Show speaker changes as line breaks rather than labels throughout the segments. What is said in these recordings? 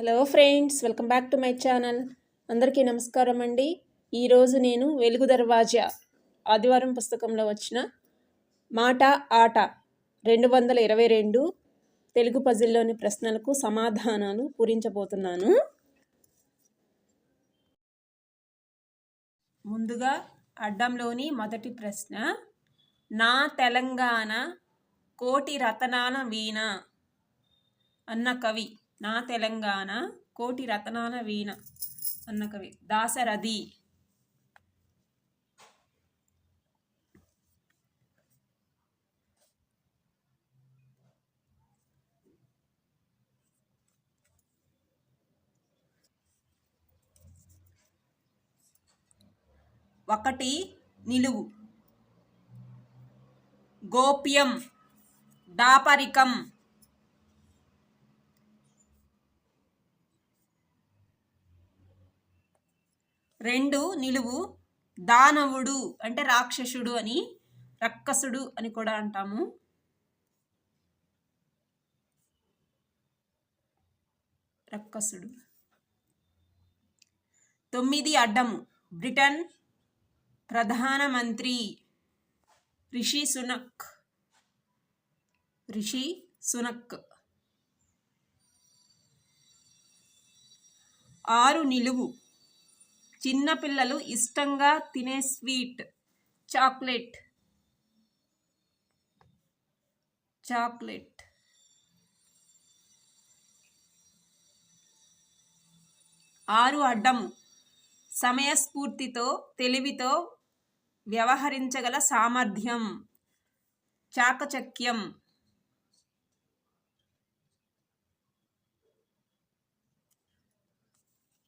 Hello friends welcome back to my channel. అందరికీ నమస్కారం అండి. ఈరోజు నేను వెలుగు దర్వాజా ఆదివారం పుస్తకంలో వచ్చిన మాట ఆట రెండు వందల ఇరవై రెండు తెలుగు పజిల్లోని ప్రశ్నలకు సమాధానాలు పూరించబోతున్నాను. ముందుగా అడ్డంలోని మొదటి ప్రశ్న నా తెలంగాణ కోటి రతనాల వీణ అన్న కవి. నా తెలంగాణ కోటి రతనాల వీణ అన్న కవి. దాసరథి. ఒకటి నిలువు. గోప్యం. దాపరికం రెండు నిలువు దానవుడు అంటే రాక్షసుడు అని రక్కసుడు అని కూడా అంటాము. రక్కసుడు. తొమ్మిది అడ్డము. బ్రిటన్ ప్రధానమంత్రి రిషి సునక్. రిషి సునక్. ఆరు నిలువు. చిన్నపిల్లలు ఇష్టంగా తినే స్వీట్ చాక్లెట్. చాక్లెట్. ఆరు అడ్డము సమయస్ఫూర్తితో తెలివితో వ్యవహరించగల సామర్థ్యం. చాకచక్యం.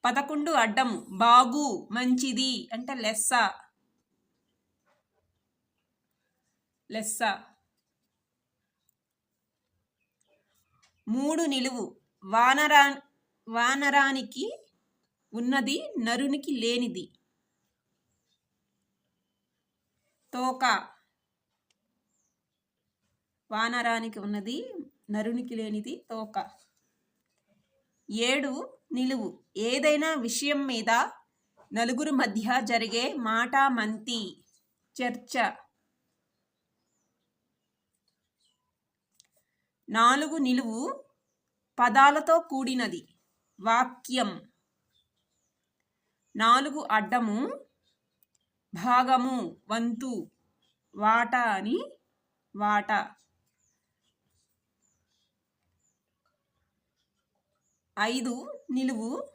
పదకొండు అడ్డం. బాగు మంచిది అంటే లెస్స. లెస్స. మూడు నిలువు. వానరా వానరానికి ఉన్నది నరునికి లేనిది. తోక. వానరానికి ఉన్నది నరునికి లేనిది తోక. ఏడు నిలువు. ఏదైనా విషయం మీద నలుగురు మధ్య జరిగే మాట మంతి చర్చ. నాలుగు నిలువు పదాలతో కూడినది. వాక్యం. నాలుగు అడ్డము భాగము వంతు వాట అని వాట. ఐదు నిలువు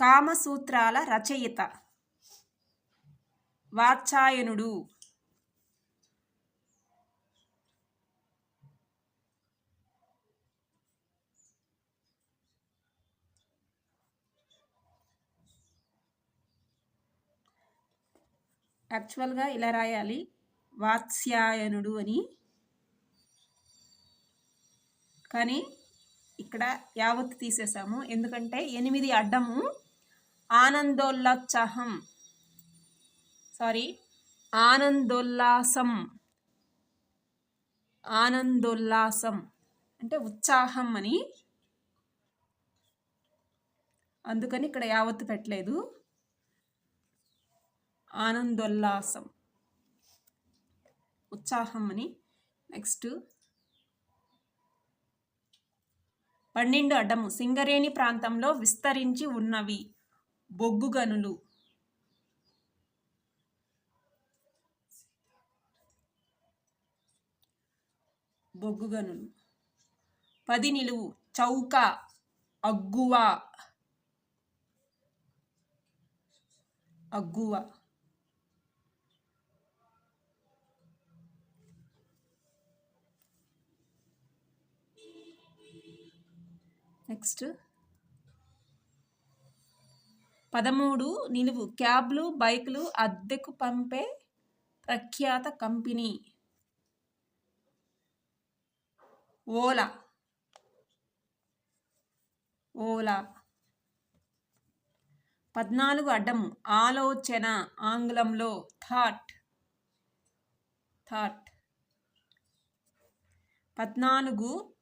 కామసూత్రాల రచయిత. వాత్సాయనుడు యాక్చువల్గా ఇలా రాయాలి. వాత్స్యాయనుడు అని. కానీ ఇక్కడ యావత్తు తీసేసాము ఎందుకంటే ఎనిమిది అడ్డము ఆనందోల్లాత్సాహం సారీ ఆనందోల్లాసం. ఆనందోల్లాసం. అంటే ఉత్సాహం అని. అందుకని ఇక్కడ యావత్తు పెట్టలేదు. ఆనందోల్లాసం. ఉత్సాహం అని. నెక్స్ట్ పన్నెండు అడ్డము సింగరేణి ప్రాంతంలో విస్తరించి ఉన్నవి. బొగ్గు గనులు బొగ్గు గనులు పది నిలువు చౌక అగ్గువ. అగ్గువ. నెక్స్ట్. పదమూడు నిలువు. క్యాబ్లు బైకులు అద్దెకు పంపే ప్రఖ్యాత కంపెనీ. ఓలా. ఓలా. పద్నాలుగు అడ్డం. ఆలోచన ఆంగ్లంలో థాట్. థాట్. పద్నాలుగు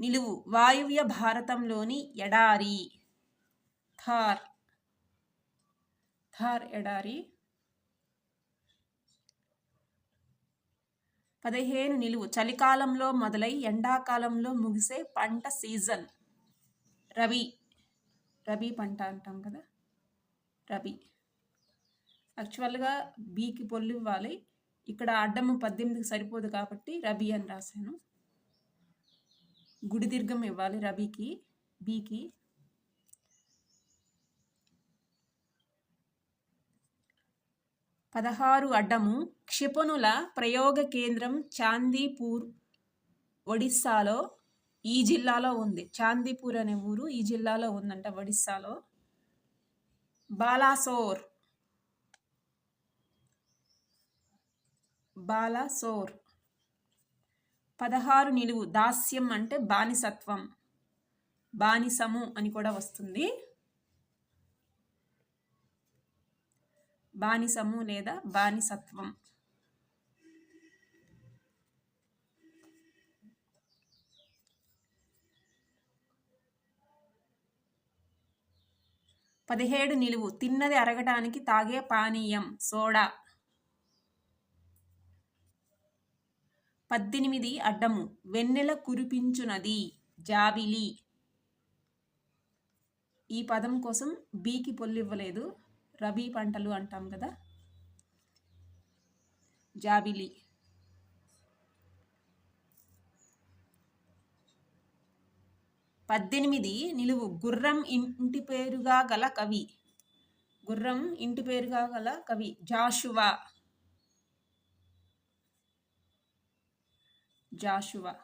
నిలువు. వాయువ్య భారతంలోని ఎడారి. థార్. థార్ ఎడారి. పదిహేను నిలువు. చలికాలంలో మొదలై ఎండాకాలంలో ముగిసే పంట సీజన్. రవి రబీ పంట అంటాం కదా? రబీ. యాక్చువల్గా బీకి పొల్లు ఇవ్వాలి. ఇక్కడ అడ్డము పద్దెనిమిదికి సరిపోదు కాబట్టి రబీ అని రాశాను. గుడి దీర్ఘం ఇవ్వాలి రబీకి బీకి. పదహారు అడ్డము క్షిపణుల ప్రయోగ కేంద్రం చాందీపూర్ ఒడిస్సాలో ఈ జిల్లాలో ఉంది. చాందీపూర్ అనే ఊరు ఈ జిల్లాలో ఉందంట ఒడిస్సాలో. బాలాసోర్. బాలాసోర్. పదహారు నిలువు దాస్యం అంటే బానిసత్వం. బానిసము అని కూడా వస్తుంది. బానిసము లేదా బానిసత్వం. పదిహేడు నిలువు తిన్నది అరగటానికి తాగే పానీయం సోడా. పద్దెనిమిది అడ్డము. వెన్నెల కురిపించునది జాబిలి. ఈ పదం కోసం బీకి పొల్లివ్వలేదు. రబీ పంటలు అంటాం కదా. జాబిలి. పద్దెనిమిది నిలువు. గుర్రం ఇంటి పేరుగా గల కవి. గుర్రం ఇంటి పేరుగా గల కవి. జాషువా. జాషువా.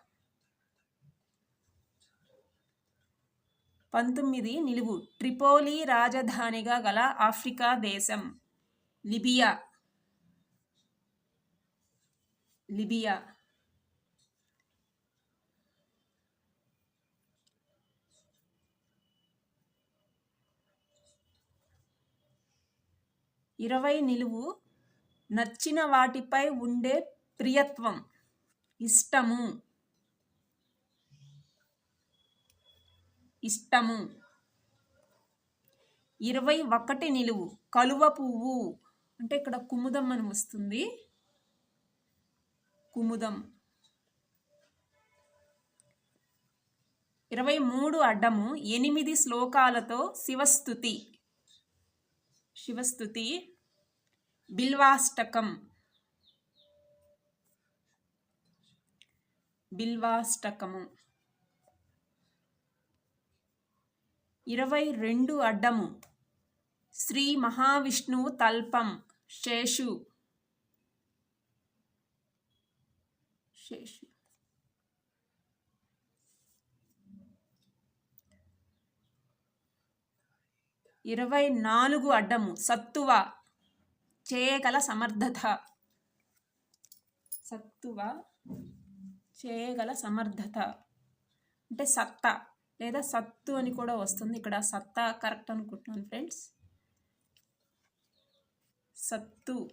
పంతొమ్మిది నిలువు. ట్రిపోలి రాజధానిగా గల ఆఫ్రికా దేశం. లిబియా. లిబియా. ఇరవై నిలువు. నచ్చిన వాటిపై ఉండే ప్రియత్వం. ఇష్టము. ఇష్టము. ఇరవై ఒకటి నిలువు. కలువ పువ్వు. అంటే ఇక్కడ కుముదం అని వస్తుంది. కుముదం. ఇరవై మూడు అడ్డము. ఎనిమిది శ్లోకాలతో శివస్థుతి. శివస్థుతి. బిల్వాష్టకం. బిల్వాష్టకము. ఇరవై రెండు అడ్డము. శ్రీ మహావిష్ణువు తల్పం. శేషు. శేషు. ఇరవై నాలుగు అడ్డము. సత్తువ. చేయగల సమర్థత. సత్తువ. చేయగల సమర్థత. అంటే సత్తా. లేదా సత్తు అని కూడా వస్తుంది. ఇక్కడ సత్తా కరెక్ట్ అనుకుంటున్నాను ఫ్రెండ్స్. సత్తు.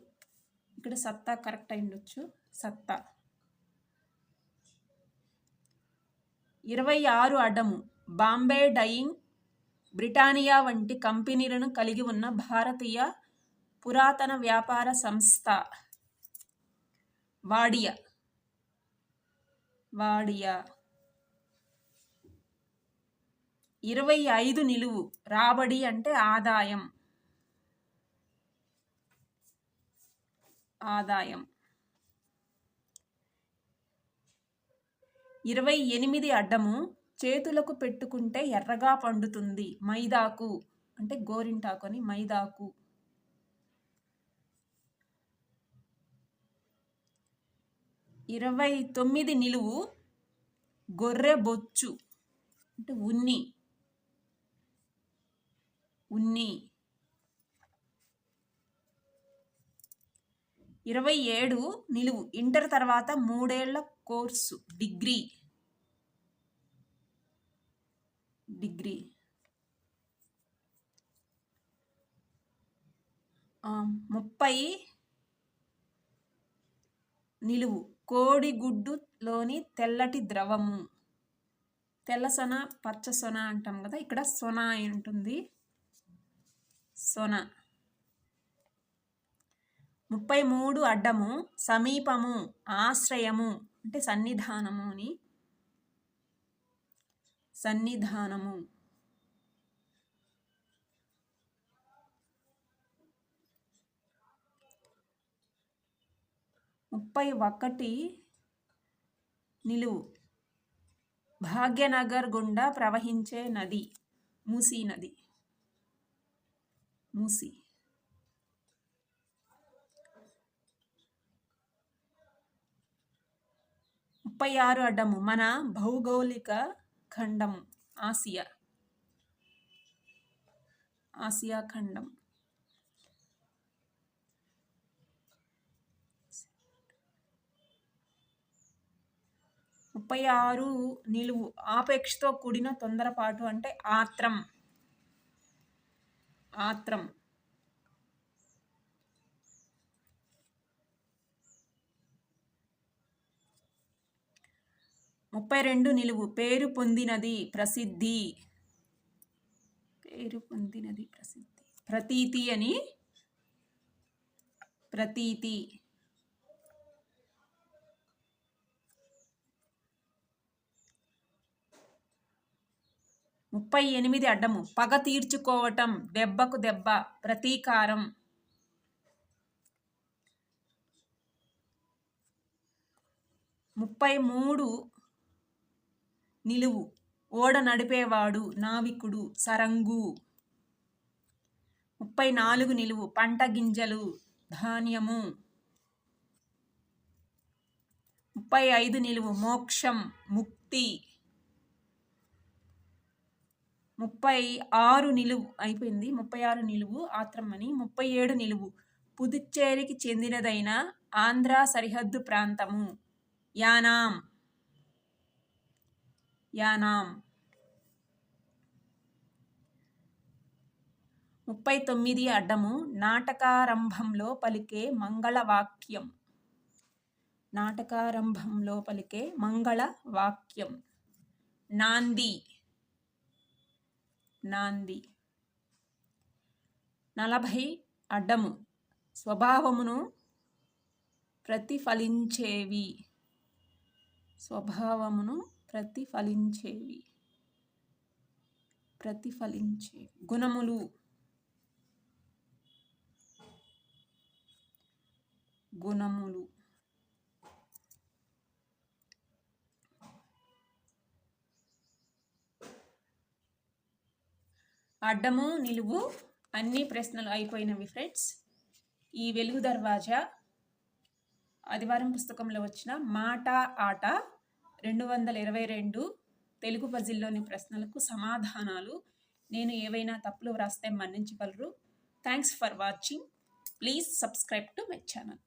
ఇక్కడ సత్తా కరెక్ట్ అయిండొచ్చు సత్తా. ఇరవై ఆరు అడ్డము బాంబే డయింగ్ బ్రిటానియా వంటి కంపెనీలను కలిగి ఉన్న భారతీయ పురాతన వ్యాపార సంస్థ. వాడియా. వాడియా? ఇరవై ఐదు నిలువు. రాబడి అంటే ఆదాయం. ఆదాయం. ఇరవై ఎనిమిది అడ్డము చేతులకు పెట్టుకుంటే ఎర్రగా పండుతుంది. మైదాకు. అంటే గోరింటాకు అని మైదాకు. ఇరవై తొమ్మిది నిలువు గొర్రె బొచ్చు అంటే ఉన్ని. ఉన్ని. ఇరవై ఏడు నిలువు ఇంటర్ తర్వాత మూడేళ్ళ కోర్సు డిగ్రీ. డిగ్రీ. ముప్పై నిలువు కోడిగుడ్డులోని తెల్లటి ద్రవము. తెల్ల సొన పచ్చ సొన అంటాం కదా ఇక్కడ సొన అయి ఉంటుంది. సొన. ముప్పై మూడు అడ్డము సమీపము ఆశ్రయము అంటే సన్నిధానము అని. సన్నిధానము. ముప్పై ఒకటి నిలువు. భాగ్యనగర్ గుండా ప్రవహించే నది మూసీ నది. మూసి. ముప్పై ఆరు అడ్డము మన భౌగోళిక ఖండం ఆసియా. ఆసియా ఖండం. ముప్పై ఆరు నిలువు ఆపేక్షతో కూడిన తొందరపాటు అంటే ఆత్రం. ఆత్రం. ముప్పై రెండు నిలువు పేరు పొందినది ప్రసిద్ధి. పేరు పొందినది ప్రసిద్ధి. ప్రతీతి అని ప్రతీతి. ముప్పై ఎనిమిది అడ్డము. పగ తీర్చుకోవటం దెబ్బకు దెబ్బ ప్రతీకారం. ముప్పై మూడు నిలువు. ఓడ నడిపేవాడు నావికుడు సరంగు. ముప్పై నాలుగు నిలువు. పంట గింజలు ధాన్యము. ముప్పై ఐదు నిలువు. మోక్షం ముక్తి. ముప్పై ఆరు నిలువు అయిపోయింది. ముప్పై ఆరు నిలువు ఆత్రమ్మని ముప్పై ఏడు నిలువు. పుదుచ్చేరికి చెందినదైన ఆంధ్ర సరిహద్దు ప్రాంతము. యానాం. యానాం. ముప్పై తొమ్మిది అడ్డము. నాటకారంభంలో పలికే మంగళ వాక్యం నాటకారంభంలో పలికే మంగళ వాక్యం నాంది. నాంది. నలభై అడ్డము. స్వభావమును ప్రతిఫలించేవి. స్వభావమును ప్రతిఫలించేవి. ప్రతిఫలించే గుణములు. గుణములు. అడ్డము నిలువు అన్ని ప్రశ్నలు అయిపోయినవి ఫ్రెండ్స్. ఈ వెలుగు దర్వాజా ఆదివారం పుస్తకంలో వచ్చిన మాట ఆట రెండు వందల ఇరవై రెండు తెలుగు పజిల్లోని ప్రశ్నలకు సమాధానాలు. నేను ఏవైనా తప్పులు వ్రాస్తే మన్నించగలరు. Thanks for watching please subscribe to my channel